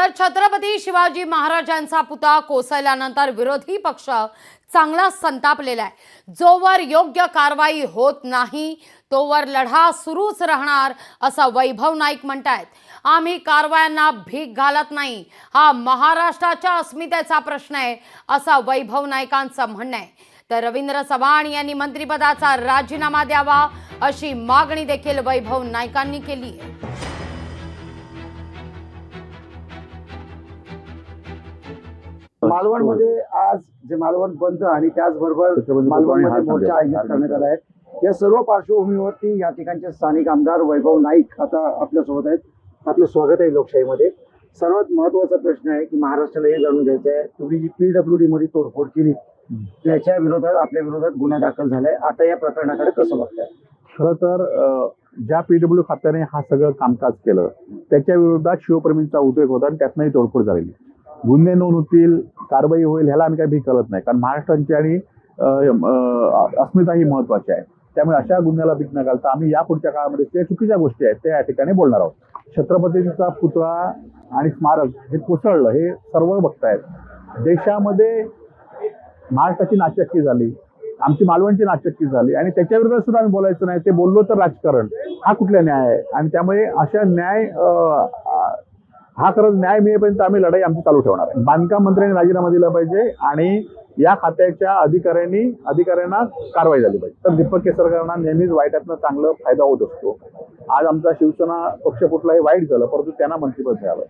तर छत्रपती शिवाजी महाराजांचा पुतळा कोसळल्यानंतर विरोधी पक्ष चांगला संतापलेला आहे. जोवर योग्य कारवाई होत नाही तोवर लढा सुरूच राहणार असं वैभव नाईक म्हणतायत. आम्ही कारवायांना भीक घालत नाही. हा महाराष्ट्राच्या अस्मितेचा प्रश्न आहे असं वैभव नाईकांचं म्हणणं आहे. तर रवींद्र चव्हाण यांनी मंत्रिपदाचा राजीनामा द्यावा अशी मागणी देखील वैभव नाईकांनी केली आहे. मालवणमध्ये आज जे मालवण बंद आणि त्याचबरोबर मालवणमध्ये मोर्चा आयोजित करण्यात आला आहे. या सर्व पार्श्वभूमीवरती या ठिकाणचे स्थानिक आमदार वैभव नाईक आता आपल्यासोबत आहेत. आपलं स्वागत आहे लोकशाहीमध्ये. सर्वात महत्त्वाचा प्रश्न आहे की महाराष्ट्राला हे जाणून घ्यायचं आहे. तुम्ही जी पीडब्ल्यू डी मध्ये तोडफोड केली त्याच्या विरोधात आपल्या विरोधात गुन्हा दाखल झालाय. आता या प्रकरणाकडे कसं बघताय? खरं तर ज्या पीडब्ल्यू खात्याने हा सगळं कामकाज केलं त्याच्या विरोधात शिवप्रेमींचा उद्रेक होता आणि त्यातनंही तोडफोड झालेली. गुन्हे नोंद होतील कारवाई होईल ह्याला आम्ही काही भी करत नाही. कारण महाराष्ट्रांची आणि अस्मिता ही महत्वाची आहे. त्यामुळे अशा गुन्ह्याला भीक न घालता आम्ही या पुढच्या काळामध्ये ज्या चुकीच्या गोष्टी आहेत त्या या ठिकाणी बोलणार आहोत. छत्रपतीचा पुतळा आणि स्मारक हे कोसळलं हे सर्व बघतायत. देशामध्ये महाराष्ट्राची नाचक्की झाली आमची मालवणची नाचक्की झाली आणि त्याच्याविरुद्ध सुद्धा आम्ही बोलायचं नाही ते बोललो तर राजकारण. हा कुठला न्याय आहे? आणि त्यामुळे अशा न्याय हा खरंच न्याय मिळेपर्यंत आम्ही लढाई आमची चालू ठेवणार आहे. बांधकाम मंत्र्यांनी राजीनामा दिला पाहिजे आणि या खात्याच्या अधिकाऱ्यांनी अधिकाऱ्यांना कारवाई झाली पाहिजे. तर दीपक केसरकरांना नेहमीच वाईटातनं चांगला फायदा होत असतो. आज आमचा शिवसेना पक्ष कुठला हे वाईट झालं परंतु त्यांना मंत्रीपद मिळालं.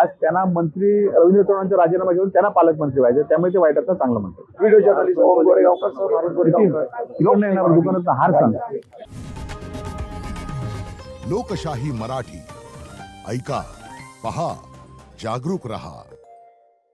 आज त्यांना मंत्री रवींद्र चव्हाणांचा राजीनामा घेऊन त्यांना पालकमंत्री व्हायचे त्यामुळे ते वाईटातनं चांगलं म्हणतात. दुकानाचा हार सांग. लोकशाही मराठी. ऐका. पहा जागरूक रहा.